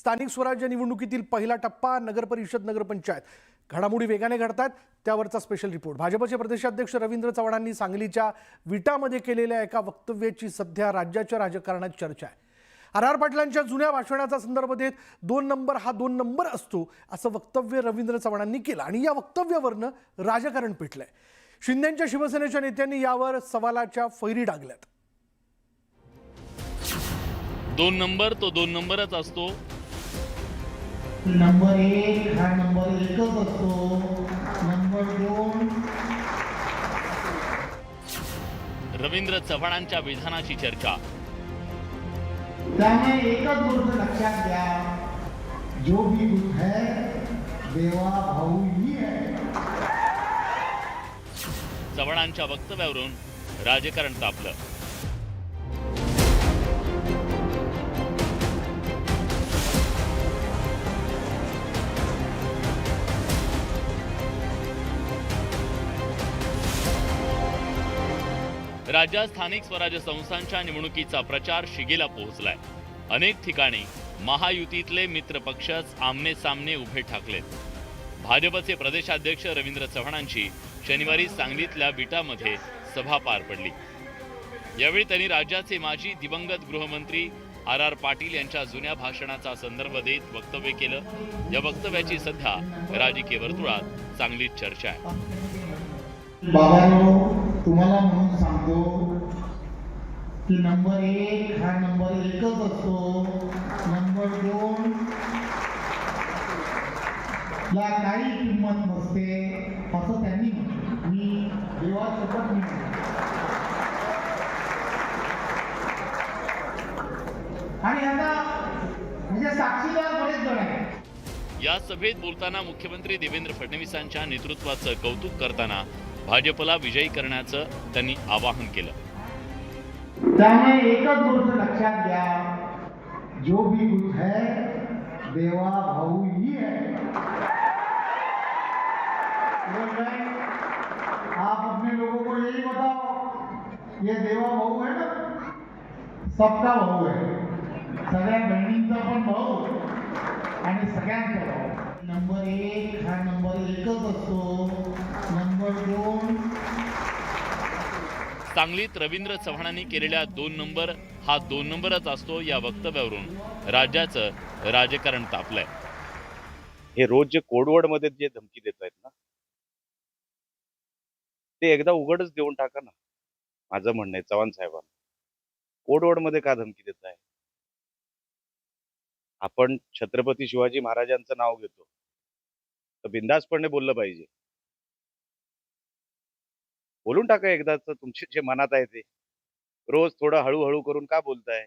स्थानिक स्वराज्य निवडणुकीतील पहिला टप्पा नगरपरिषद नगरपंचायत घडामोडी वेगाने घडतात त्यावरचा स्पेशल रिपोर्ट भाजपचे प्रदेशाध्यक्ष रवींद्र चव्हाणांनी सांगलीच्या विटामध्ये केलेल्या एका वक्तव्याची सध्या राज्याच्या राजकारणात चर्चा आहे. आर आर पाटलांच्या जुन्या भाषणाचा संदर्भ देत दोन नंबर हा दोन नंबर असतो असं वक्तव्य रवींद्र चव्हाणांनी केलं. आणि या वक्तव्यावरनं राजकारण पेटलंय. शिंदेच्या शिवसेनेच्या नेत्यांनी यावर सवालाच्या फैरी डागल्यात. दोन नंबर तो दोन नंबरच असतो. नंबर एक हा नंबर एकच असतो. नंबर दोन. रवींद्र चव्हाणांच्या विधानाची चर्चा. त्यामुळे एकच गोष्ट लक्षात घ्या. जो भी कुछ है देवा भाऊ ही है. चव्हाणांच्या वक्तव्यावरून राजकारण तापलं. राज्यात स्थानिक स्वराज्य संस्थांच्या निवडणुकीचा प्रचार शिगेला पोहोचलाय. अनेक ठिकाणी महायुतीतले मित्र पक्षच आमने सामने उभे ठाकलेत. भाजपचे प्रदेशाध्यक्ष रवींद्र चव्हाणांची शनिवारी सांगलीतल्या विटामध्ये सभा पार पडली. यावेळी त्यांनी राज्याचे माजी दिवंगत गृहमंत्री आर आर पाटील यांच्या जुन्या भाषणाचा संदर्भ देत वक्तव्य केलं. या वक्तव्याची सध्या राजकीय वर्तुळात चांगलीच चर्चा आहे. तुम्हाला म्हणून सांगतो की नंबर एक हा नंबर एकच असतो. नंबर दोन ला काही किंमत नसते असं त्यांनी मी मी देवासोबत मी आणि आता म्हणजे साक्षीदार बरेच जण आहेत. या सभेत बोलताना मुख्यमंत्री देवेंद्र फडणवीसांच्या नेतृत्वाचं कौतुक करताना भाजपला विजयी करण्याचं त्यांनी आवाहन केलं. त्यामुळे एकच गोष्ट लक्षात घ्या. जो भी कुछ है देवा भाऊ ही है. आप अपने लोगों को यही बताओ ये देवा भाऊ है ना? सबका भाऊ है। सगळ्या बहिणींचा पण भाऊ आणि सगळ्यांचा भाऊ नंबर एक हा नंबर एकच असतो. नंबर दोन सांगलीत रवींद्र चव्हाणांनी केलेल्या दोन नंबर हा दोन नंबरच असतो या वक्तव्यावरून राज्याचं राजकारण तापलंय. हे रोज जे कोडवर्डमध्ये जे धमकी देत आहेत ना ते एकदा उघडच देऊन टाका ना. माझं म्हणणं आहे चव्हाण साहेबांना. कोडवर्डमध्ये का धमकी देत आहे आपण छत्रपती शिवाजी महाराजांचं नाव घेतो. तर बिंदासपणे बोललं पाहिजे. बोलून टाका एकदाच तुमचे जे मनात आहे ते. रोज थोडं हळूहळू करून का बोलताय?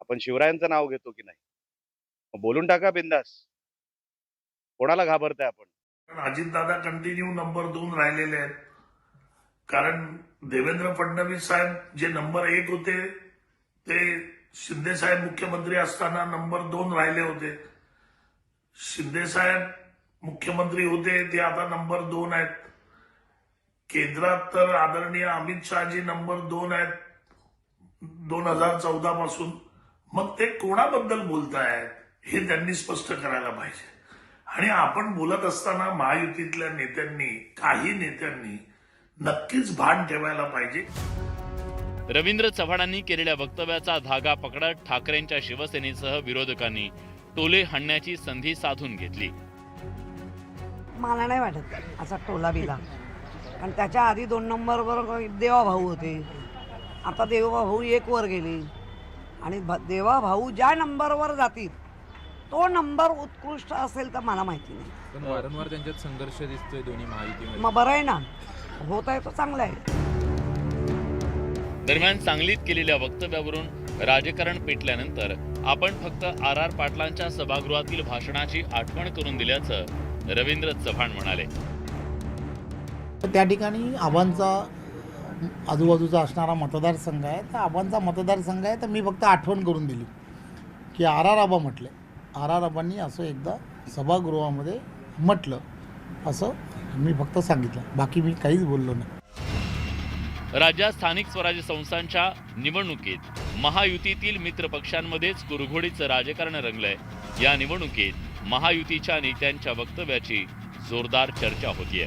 आपण शिवरायांचं नाव घेतो की नाही? बोलून टाका बिंदास. कोणाला घाबरताय आपण? अजितदादा कंटिन्यू नंबर दोन राहिलेले आहेत. कारण देवेंद्र फडणवीस साहेब जे नंबर एक होते ते शिंदे साहेब मुख्यमंत्री असताना नंबर दोन राहिले होते. शिंदे साहेब मुख्यमंत्री होते ते आता नंबर दोन आहेत. केंद्रात तर आदरणीय अमित शहाजी नंबर दोन आहेत दोन हजार चौदा पासून. मग ते कोणाबद्दल बोलतायत हे त्यांनी स्पष्ट करायला पाहिजे. आणि आपण बोलत असताना महायुतीतल्या नेत्यांनी काही नेत्यांनी नक्कीच भान ठेवायला पाहिजे. रवींद्र चव्हाणांनी केलेल्या वक्तव्याचा धागा पकडत ठाकरेंच्या शिवसेनेसह विरोधकांनी टोले हाणण्याची संधी साधून घेतली. मला नाही वाटत असा टोला बिला. कारण त्याच्या आधी दोन नंबरवर देवा भाऊ होते. आता देवा भाऊ एक वर गेले. आणि भ- देवा भाऊ ज्या नंबरवर जातील तो नंबर उत्कृष्ट असेल तर मला माहिती नाही. पण वारंवार त्यांच्यात संघर्ष दिसतोय दोन्ही महायुतीमध्ये मग बरं आहे ना. होत आहे तो चांगला आहे. दरम्यान सांगलीत केलेल्या वक्तव्यावरून राजकारण पेटल्यानंतर आपण फक्त आर आर पाटलांच्या सभागृहातील भाषणाची आठवण करून दिल्याचं रवींद्र चव्हाण म्हणाले. त्या ठिकाणी आबांचा आजूबाजूचा असणारा मतदारसंघ आहे. तर आबांचा मतदारसंघ आहे तर मी फक्त आठवण करून दिली की आर आर आबा म्हटले. आर आर आबांनी असं एकदा सभागृहामध्ये म्हटलं असं मी फक्त सांगितलं. बाकी मी काहीच बोललो नाही. राज्यात स्थानिक स्वराज्य संस्थांच्या निवडणुकीत महायुतीतील मित्र पक्षांमध्येच कुरघोडीचं राजकारण रंगलंय. या निवडणुकीत महायुतीच्या नेत्यांच्या वक्तव्याची जोरदार चर्चा होतीये.